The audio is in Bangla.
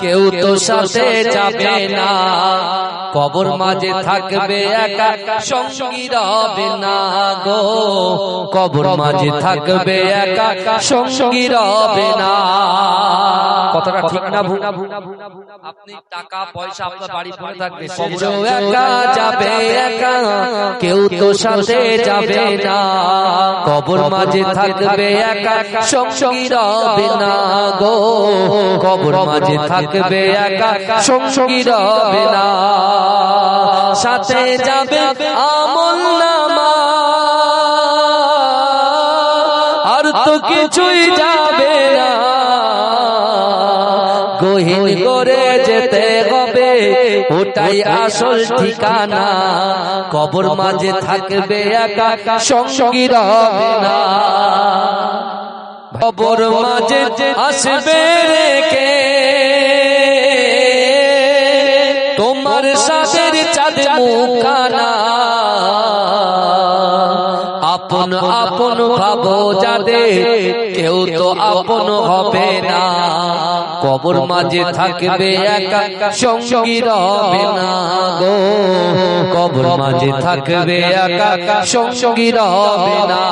কেউ তো সাথে যাবে না। কবর মাঝে থাকবে একা সঙ্গী রবে না গো। কবর মাঝে থাকবে একা সঙ্গী রবে না। ঠিক না ভুল আপনি টাকা পয়সা আপনার বাড়ি পড়ে থাকবে। একা যাবে একা। কেউ তো সাথে যাবে না। কবর মাঝে থাকবে একা সঙ্গী রবে না গো। কবর মাঝে থাকবে একা। সঙ্গী রবে না। সাথে যাবে আমল নামা। আর তো কিছুই যাবে না। গহীন করে যেতে হবে। ওটাই আসল ঠিকানা। কবর মাঝে থাকবে একা সঙ্গী রবে না। কবর মাঝে আসবে কে তোমার সাদের চাঁদ মুখানা আপন আপন ভাবো যাদের কেউ তো আপন হবে না। কবর মাঝে থাকবে একা সঙ্গী রবে না গো। কবর মাঝে থাকবে একা সঙ্গী রবে না।